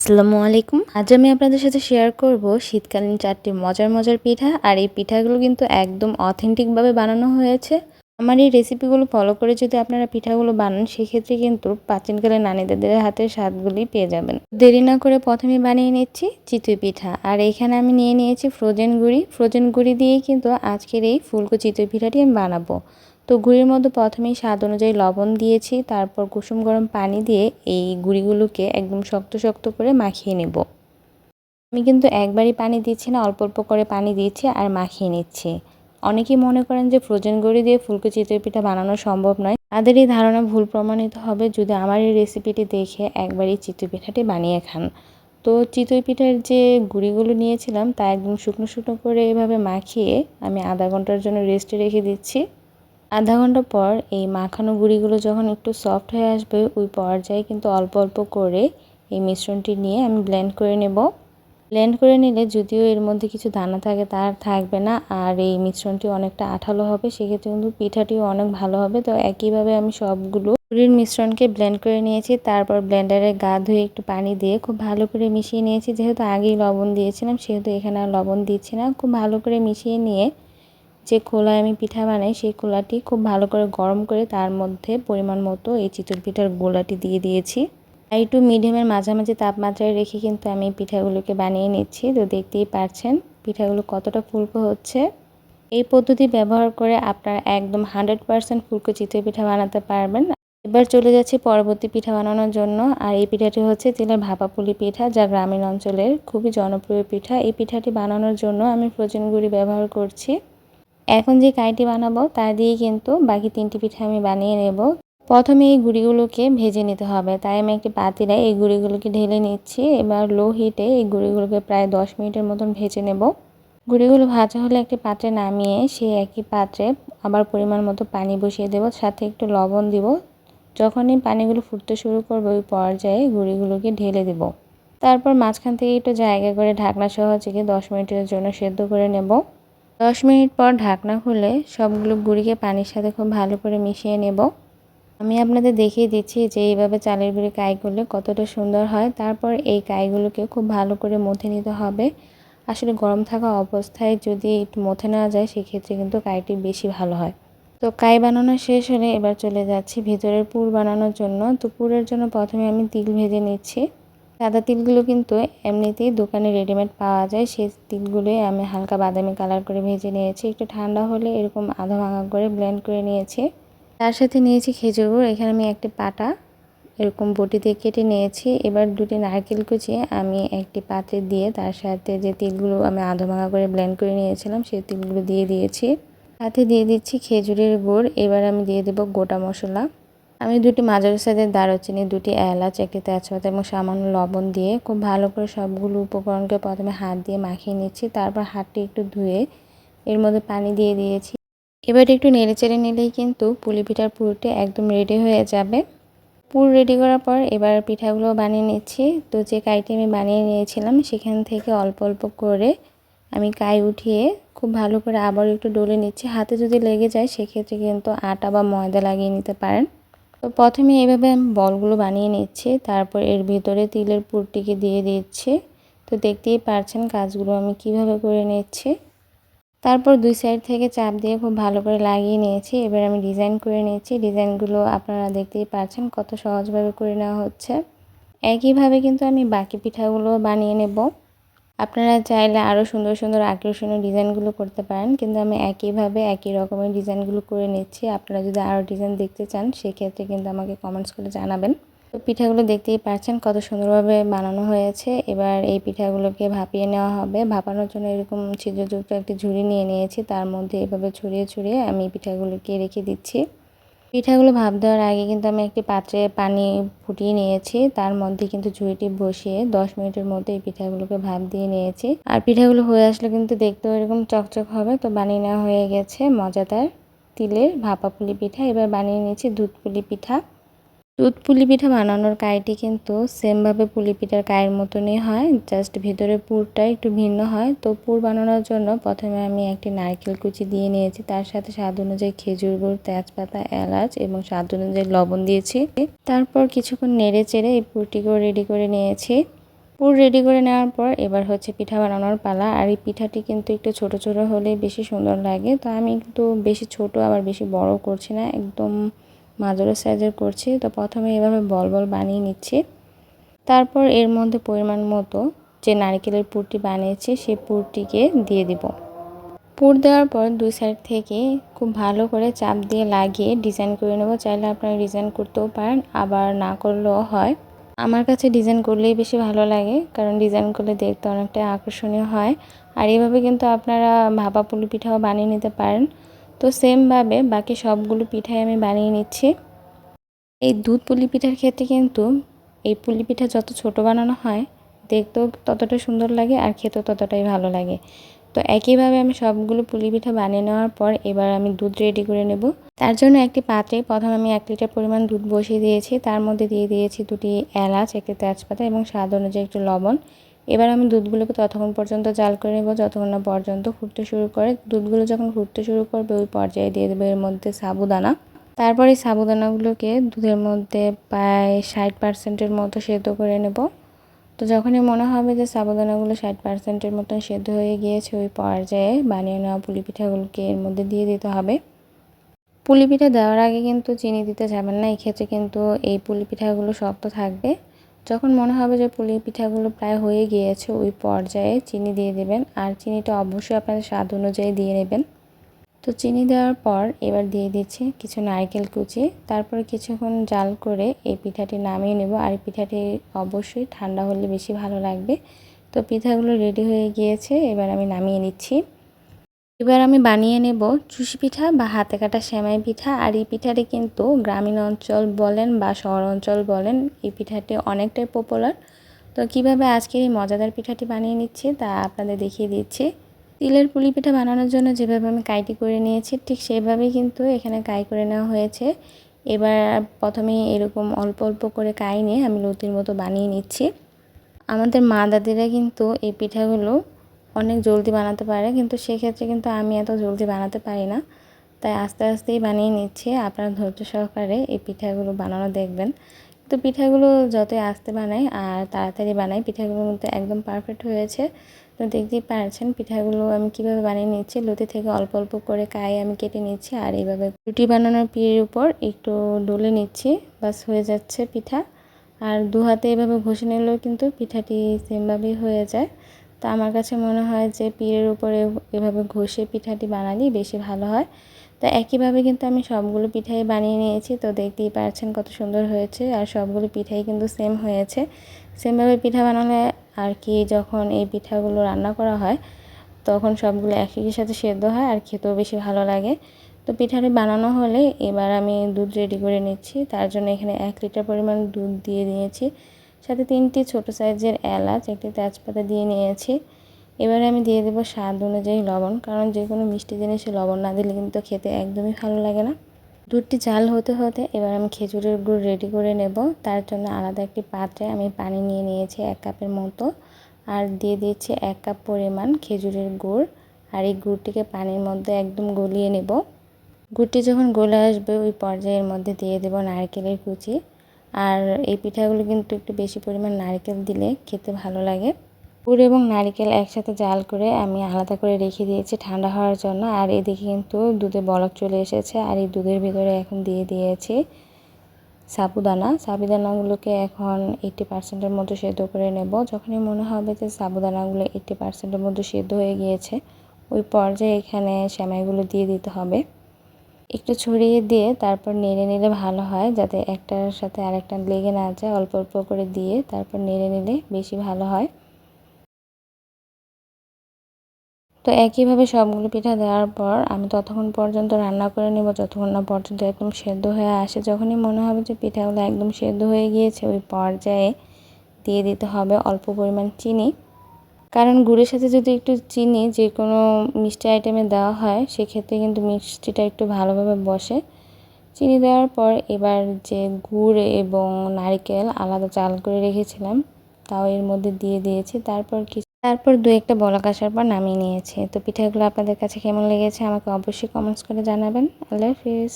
আসসালামু আলাইকুম। আজ আমি আপনাদের সাথে শেয়ার করব শীতকালীন চারটি মজার মজার পিঠা, আর এই পিঠাগুলো কিন্তু একদম অথেন্টিকভাবে বানানো হয়েছে। আমার এই রেসিপিগুলো ফলো করে যদি আপনারা পিঠাগুলো বানান, সেক্ষেত্রে কিন্তু প্রাচীনকালে নানীদের হাতের স্বাদগুলি পেয়ে যাবেন। দেরি না করে প্রথমে বানিয়ে নিচ্ছি চিতই পিঠা, আর এখানে আমি নিয়ে নিয়েছি ফ্রোজেন গুড়ি। ফ্রোজেন গুড়ি দিয়েই কিন্তু আজকের এই ফুলকো চিতই পিঠাটি আমি বানাবো। তো গুড়ির মধ্যে প্রথমেই স্বাদ অনুযায়ী লবণ দিয়েছি, তারপর কুসুম গরম পানি দিয়ে এই গুঁড়িগুলোকে একদম শক্ত শক্ত করে মাখিয়ে নেব। আমি কিন্তু একবারই পানি দিচ্ছি না, অল্প অল্প করে পানি দিচ্ছি আর মাখিয়ে নিচ্ছি। অনেকেই মনে করেন যে ফ্রোজেন গুঁড়ি দিয়ে ফুলকো চিতই পিঠা বানানো সম্ভব নয়। তাদের এই ধারণা ভুল প্রমাণিত হবে যদি আমার এই রেসিপিটি দেখে একবারই চিতই পিঠাটি বানিয়ে খান। তো চিতই পিঠার যে গুঁড়িগুলো নিয়েছিলাম তা একদম শুকনো শুকনো করে এভাবে মাখিয়ে আমি আধা ঘণ্টার জন্য রেস্টে রেখে দিচ্ছি। আধা ঘণ্টা পর এই মাখানো গুঁড়িগুলো যখন একটু সফট হয়ে আসবে, ওই পর্যায়ে কিন্তু অল্প অল্প করে এই মিশ্রণটি নিয়ে আমি ব্লেন্ড করে নেব। ব্লেন্ড করে নিলে যদিও এর মধ্যে কিছু দানা থাকে তার থাকবে না, আর এই মিশ্রণটি অনেকটা আঠালো হবে, সেক্ষেত্রে কিন্তু পিঠাটিও অনেক ভালো হবে। তো একইভাবে আমি সবগুলো গুড়ির মিশ্রণকে ব্লেন্ড করে নিয়েছি, তারপর ব্লেন্ডারে গা ধুয়ে একটু পানি দিয়ে খুব ভালো করে মিশিয়ে নিয়েছি। যেহেতু আগেই লবণ দিয়েছিলাম, সেহেতু এখানে আর লবণ দিচ্ছি না, খুব ভালো করে মিশিয়ে নিয়ে যে খোলায় আমি পিঠা বানাই, সেই খোলাটি খুব ভালো করে গরম করে তার মধ্যে পরিমাণ মতো এই চিতল পিঠার গোলাটি দিয়ে দিয়েছি। আর একটু মিডিয়ামের মাঝামাঝি তাপমাত্রায় রেখে কিন্তু আমি পিঠাগুলোকে বানিয়ে নিচ্ছি। তো দেখতেই পারছেন পিঠাগুলো কতটা ফুলকো হচ্ছে। এই পদ্ধতি ব্যবহার করে আপনারা একদম হান্ড্রেড পারসেন্ট ফুলকো চিতই পিঠা বানাতে পারবেন। এবার চলে যাচ্ছি পরবর্তী পিঠা বানানোর জন্য। আর এই পিঠাটি হচ্ছে তেলের ভাপাপুলি পিঠা, যা গ্রামীণ অঞ্চলের খুবই জনপ্রিয় পিঠা। এই পিঠাটি বানানোর জন্য আমি ফ্রোজেন গুঁড়ি ব্যবহার করছি। এখন যে কাইটি বানাবো, তা দিয়ে কিন্তু বাকি তিনটি পিঠা আমি বানিয়ে নেব। প্রথমে এই গুঁড়িগুলোকে ভেজে নিতে হবে। তাই আমি একটি পাতিলে এই গুঁড়িগুলোকে ঢেলে নিচ্ছি। এবার লো হিটে এই গুঁড়িগুলোকে প্রায় দশ মিনিটের মতন ভেজে নেব। গুঁড়িগুলো ভাজা হলে একটি পাত্রে নামিয়ে সেই একই পাত্রে আবার পরিমাণ মতো পানি বসিয়ে দেব, সাথে একটু লবণ দিব। যখনই পানিগুলো ফুটতে শুরু করবে, ওই পর্যায়ে গুঁড়িগুলোকে ঢেলে দেব। তারপর মাঝখান থেকে একটু জায়গা করে ঢাকনা সহ চিকে দশ মিনিটের জন্য সেদ্ধ করে নেব। দশ মিনিট পর ঢাকনা খুলে সবগুলো গুঁড়িকে পানির সাথে খুব ভালো করে মিশিয়ে নেব। আমি আপনাদের দেখিয়ে দিচ্ছি যে এইভাবে চালের গুঁড়ি কাই করলে কতটা সুন্দর হয়। তারপর এই কাইগুলোকে খুব ভালো করে মথে নিতে হবে। আসলে গরম থাকা অবস্থায় যদি একটু মথে নেওয়া যায়, সেক্ষেত্রে কিন্তু কাইটি বেশি ভালো হয়। তো কাই বানানো শেষ হলে এবার চলে যাচ্ছি ভিতরের পুর বানানোর জন্য। তো পুরের জন্য প্রথমে আমি তিল ভেজে নিচ্ছি। সাদা তিলগুলো কিন্তু এমনিতেই দোকানে রেডিমেড পাওয়া যায়। সেই তিলগুলোই আমি হালকা বাদামি কালার করে ভেজে নিয়েছি। একটু ঠান্ডা হলে এরকম আধা ভাঙা করে ব্লেন্ড করে নিয়েছি। তার সাথে নিয়েছি খেজুর গুড়। এখানে আমি একটি পাটা এরকম বটি দিয়ে কেটে নিয়েছি। এবার দুটি নারকেল কুচিয়ে আমি একটি পাত্রে দিয়ে তার সাথে যে তিলগুলো আমি আধা ভাঙা করে ব্লেন্ড করে নিয়েছিলাম, সেই তিলগুলো দিয়ে দিয়েছি। সাথে দিয়ে দিচ্ছি খেজুরের গুড়। এবার আমি দিয়ে দেবো গোটা মশলা। আমি দুটি মাঝারি সাইজের দারুচিনি, দুটি এলাচ, একটি তেজপাতা এবং সামান্য লবণ দিয়ে খুব ভালো করে সবগুলো উপকরণকে প্রথমে হাত দিয়ে মাখিয়ে নিচ্ছি, তারপর হাতটি একটু ধুয়ে এর মধ্যে পানি দিয়ে দিয়েছি। এবার একটু নেড়ে চেড়ে নিলেই কিন্তু পুলি পিঠার পুরোটি একদম রেডি হয়ে যাবে। পুর রেডি করার পর এবার পিঠাগুলো বানিয়ে নিচ্ছি। তো যে কাইটি আমি বানিয়ে নিয়েছিলাম সেখান থেকে অল্প অল্প করে আমি কাই উঠিয়ে খুব ভালো করে আবার একটু ডলে নিচ্ছি। হাতে যদি লেগে যায় সেক্ষেত্রে কিন্তু আটা বা ময়দা লাগিয়ে নিতে পারেন। তো প্রথমে এইভাবে আমি বলগুলো বানিয়ে নিচ্ছি, তারপর এর ভিতরে তিলের পুরটিকে দিয়ে দিচ্ছি। তো দেখতেই পারছেন কাজগুলো আমি কীভাবে করে নিচ্ছি। তারপর দুই সাইড থেকে চাপ দিয়ে খুব ভালো করে লাগিয়ে নিয়েছি, এবার আমি ডিজাইন করে নিয়েছি ডিজাইনগুলো আপনারা দেখতেই পারছেন কত সহজভাবে করে নেওয়া হচ্ছে। একইভাবে কিন্তু আমি বাকি পিঠাগুলো বানিয়ে নেব। আপনারা চাইলে আরও সুন্দর সুন্দর আকর্ষণীয় ডিজাইনগুলো করতে পারেন, কিন্তু আমি একইভাবে একই রকমের ডিজাইনগুলো করে নিচ্ছি। আপনারা যদি আরও ডিজাইন দেখতে চান, সেক্ষেত্রে কিন্তু আমাকে কমেন্টস করে জানাবেন। তো পিঠাগুলো দেখতেই পাচ্ছেন কত সুন্দরভাবে বানানো হয়েছে। এবার এই পিঠাগুলোকে ভাপিয়ে নেওয়া হবে। ভাপানোর জন্য এরকম ছিদ্রযুক্ত একটি ঝুড়ি নিয়ে নিয়েছি। তার মধ্যে এভাবে ছড়িয়ে ছড়িয়ে আমি পিঠাগুলোকে রেখে দিচ্ছি। পিঠাগুলো ভাপ দেওয়ার আগে কিন্তু আমি একটি পাত্রে পানি ফুটিয়ে নিয়েছি। তার মধ্যে কিন্তু ঝুড়িটি বসিয়ে দশ মিনিটের মধ্যে এই পিঠাগুলোকে ভাপ দিয়ে নিয়েছি। আর পিঠাগুলো হয়ে আসলে কিন্তু দেখতেও এরকম চকচক হবে। তো বানিয়ে নেওয়া হয়ে গেছে মজাদার তিলের ভাপা পুলি পিঠা। এবার বানিয়ে নিয়েছি দুধ পুলি পিঠা। দুধ পুলি পিঠা বানানোর কাইটি কিন্তু সেমভাবে পুলি পিঠার কায়ের মতনই হয় জাস্ট ভিতরে পুরটা একটু ভিন্ন হয়। তো পুর বানানোর জন্য প্রথমে আমি একটি নারকেল কুচি দিয়ে নিয়েছি, তার সাথে স্বাদ অনুযায়ী খেজুর গুড়, তেজপাতা, এলাচ এবং স্বাদ অনুযায়ী লবণ দিয়েছি। তারপর কিছুক্ষণ নেড়ে চেড়ে এই পুরটিকেও রেডি করে নিয়েছি। পুর রেডি করে নেওয়ার পর এবার হচ্ছে পিঠা বানানোর পালা, আর এই পিঠাটি কিন্তু একটু ছোট ছোট হলে বেশি সুন্দর লাগে। তো আমি একটু বেশি ছোট, আবার বেশি বড় করছি না, একদম মাঝারি সাইজের করছি। তো প্রথমে এভাবে বল বল বানিয়ে নিচ্ছি। তারপর এর মধ্যে পরিমাণ মতো যে নারকেলের পুরটি বানিয়েছি সেই পুরটিকে দিয়ে দিব। পুর দেওয়ার পর দুই সাইড থেকে খুব ভালো করে চাপ দিয়ে লাগিয়ে ডিজাইন করে নেব। চাইলে আপনারা ডিজাইন করতেও পারেন, আবার না করলেও হয়। আমার কাছে ডিজাইন করলেই বেশি ভালো লাগে, কারণ ডিজাইন করলে দেখতে অনেকটা আকর্ষণীয় হয়। আর এইভাবে কিন্তু আপনারা ভাপা পুলি পিঠাও বানিয়ে নিতে পারেন। তো সেমভাবে বাকি সবগুলো পিঠাই আমি বানিয়ে নিচ্ছি। এই দুধ পুলি পিঠার ক্ষেত্রে কিন্তু এই পুলি পিঠা যত ছোট বানানো হয়, দেখতেও ততটা সুন্দর লাগে আর খেতেও ততটাই ভালো লাগে। তো একইভাবে আমি সবগুলো পুলি পিঠা বানিয়ে নেওয়ার পর এবার আমি দুধ রেডি করে নেব। তার জন্য একটি পাত্রে প্রথমে আমি এক লিটার পরিমাণ দুধ বসিয়ে দিয়েছি। তার মধ্যে দিয়ে দিয়েছি দুটি এলাচ, একটি তেজপাতা এবং স্বাদ অনুযায়ী একটু লবণ। এবার আমি দুধগুলোকে ততক্ষণ পর্যন্ত জাল করে নেব, যতক্ষণ না পর্যন্ত ফুটতে শুরু করে। দুধগুলো যখন ফুটতে শুরু করবে, ওই পর্যায়ে দিয়ে দেবে এর মধ্যে সাবুদানা। তারপরে সাবুদানাগুলোকে দুধের মধ্যে প্রায় ষাট পার্সেন্টের মতো সেদ্ধ করে নেব। তো যখনই মনে হবে যে সাবুদানাগুলো ষাট পার্সেন্টের মতন সেদ্ধ হয়ে গিয়েছে, ওই পর্যায়ে বানিয়ে নেওয়া পুলি পিঠাগুলোকে এর মধ্যে দিয়ে দিতে হবে। পুলি পিঠা দেওয়ার আগে কিন্তু চিনি দিতে যাবেন না, এক্ষেত্রে কিন্তু এই পুলি পিঠাগুলো শক্ত থাকবে। যখন মনে হবে যে পুলি পিঠাগুলো প্রায় হয়ে গিয়েছে, ওই পর্যায়ে চিনি দিয়ে দেবেন। আর চিনিটা অবশ্যই আপনাদের স্বাদ অনুযায়ী দিয়ে নেবেন। তো চিনি দেওয়ার পর এবার দিয়ে দিচ্ছি কিছু নারকেল কুচি। তারপর কিছুক্ষণ জাল করে এই পিঠাটি নামিয়ে নেব। আর পিঠাটি অবশ্যই ঠান্ডা হলে বেশি ভালো লাগবে। তো পিঠাগুলো রেডি হয়ে গিয়েছে, এবার আমি নামিয়ে নিচ্ছি। এবার আমি বানিয়ে নেব চুষি পিঠা বা হাতে কাটা সেমাই পিঠা। আর এই পিঠাটি কিন্তু গ্রামীণ অঞ্চল বলেন বা শহর অঞ্চল বলেন, এই পিঠাটি অনেকটাই পপুলার তো কীভাবে আজকের এই মজাদার পিঠাটি বানিয়ে নিচ্ছি তা আপনাদের দেখিয়ে দিচ্ছি। তিলের পুলি পিঠা বানানোর জন্য যেভাবে আমি কাইটি করে নিয়েছি, ঠিক সেভাবেই কিন্তু এখানে কাই করে নেওয়া হয়েছে। এবার প্রথমে এরকম অল্প অল্প করে কাই নিয়ে আমি লতির মতো বানিয়ে নিচ্ছি। আমাদের মা দাদিরা কিন্তু এই পিঠাগুলো অনেক জলদি বানাতে পারে, কিন্তু সেক্ষেত্রে কিন্তু আমি এত জলদি বানাতে পারি না। তাই আস্তে আস্তেই বানিয়ে নিচ্ছি। আপনারা ধৈর্য সহকারে এই পিঠাগুলো বানানো দেখবেন। তো পিঠাগুলো যতই আস্তে বানাই আর তাড়াতাড়ি বানাই পিঠাগুলো কিন্তু একদম পারফেক্ট হয়েছে। তো দেখতেই পারছেন পিঠাগুলো আমি কীভাবে বানিয়ে নিচ্ছি। লতি থেকে অল্প অল্প করে কায়ে আমি কেটে নিচ্ছি আর এইভাবে রুটি বানানোর পিড়ের উপর একটু ডলে নিচ্ছি। বাস হয়ে যাচ্ছে পিঠা। আর দু হাতে এভাবে ঘষে নিলেও কিন্তু পিঠাটি সেমভাবেই হয়ে যায়। তো আমার কাছে মনে হয় যে পিড়ের উপরে এভাবে ঘষে পিঠাটি বানালেই বেশি ভালো হয়। তো একইভাবে কিন্তু আমি সবগুলো পিঠাই বানিয়ে নিয়েছি, তো দেখতেই পারছেন কত সুন্দর হয়েছে। আর সবগুলো পিঠাই কিন্তু সেম হয়েছে। সেমভাবে পিঠা বানালে আর কি যখন এই পিঠাগুলো রান্না করা হয়, তখন সবগুলো একই সাথে সেদ্ধ হয় আর খেতেও বেশি ভালো লাগে। তো পিঠাটি বানানো হলে এবার আমি দুধ রেডি করে নিচ্ছি। তার জন্য এখানে এক লিটার পরিমাণ দুধ দিয়ে দিয়েছি। সাথে তিনটি ছোট সাইজের এলাচ, একটি তেজপাতা দিয়ে নিয়েছি। এবারে আমি দিয়ে দেবো স্বাদ অনুযায়ী লবণ, কারণ যে কোনো মিষ্টি জিনিসে লবণ না দিলে কিন্তু খেতে একদমই ভালো লাগে না। দুধটি জাল হতে হতে এবার আমি খেজুরের গুড় রেডি করে নেব। তার জন্য আলাদা একটি পাত্রে আমি পানি নিয়ে নিয়েছি এক কাপের মতো। আর দিয়ে দিয়েছি এক কাপ পরিমাণ খেজুরের গুড়। আর এই গুড়টিকে পানির মধ্যে একদম গলিয়ে নেব। গুড়টি যখন গলে আসবে ওই পর্যায়ের মধ্যে দিয়ে দেব নারকেলের কুচি। আর এই পিঠাগুলো কিন্তু একটু বেশি পরিমাণ নারকেল দিলে খেতে ভালো লাগে। গুড় এবং নারিকেল একসাথে জাল করে আমি আলাদা করে রেখে দিয়েছি ঠান্ডা হওয়ার জন্য। আর এদিকে কিন্তু দুধে বলক চলে এসেছে। আর এই দুধের ভিতরে এখন দিয়ে দিয়েছি সাবুদানা। সাবুদানাগুলোকে এখন এইট্টি পার্সেন্টের মতো সেদ্ধ করে নেব। যখনই মনে হবে যে সাবুদানাগুলো এইট্টি পার্সেন্টের মতো সেদ্ধ হয়ে গিয়েছে, ওই পর্যায়ে এখানে সেমাইগুলো দিয়ে দিতে হবে। একটু ছড়িয়ে দিয়ে তারপর নেড়ে নিলে ভালো হয়, যাতে একটার সাথে আরেকটা লেগে না যায়। অল্প অল্প করে দিয়ে তারপর নেড়ে নিলে বেশি ভালো হয়। তো একইভাবে সবগুলো পিঠা দেওয়ার পর আমি ততক্ষণ পর্যন্ত রান্না করে নেব। যতক্ষণ না পর্যন্ত একদম সেদ্ধ হয়ে আসে, যখনই মনে হবে যে পিঠাগুলো একদম সেদ্ধ হয়ে গিয়েছে, ওই পর্যায়ে দিয়ে দিতে হবে অল্প পরিমাণ চিনি। কারণ গুড়ের সাথে যদি একটু চিনি, যে কোনো মিষ্টি আইটেমে দেওয়া হয়, সেক্ষেত্রে কিন্তু মিষ্টিটা একটু ভালোভাবে বসে। চিনি দেওয়ার পর এবার যে গুড় এবং নারকেল আলাদা চাল করে রেখেছিলাম, তাও এর মধ্যে দিয়ে দিয়েছি। তারপর কি তারপর দু একটা বলক আসার পর নামিয়ে নিয়েছি। তো পিঠাগুলো আপনাদের কাছে কেমন লেগেছে আমাকে অবশ্যই কমেন্টস করে জানাবেন। আল্লাহ হাফিজ।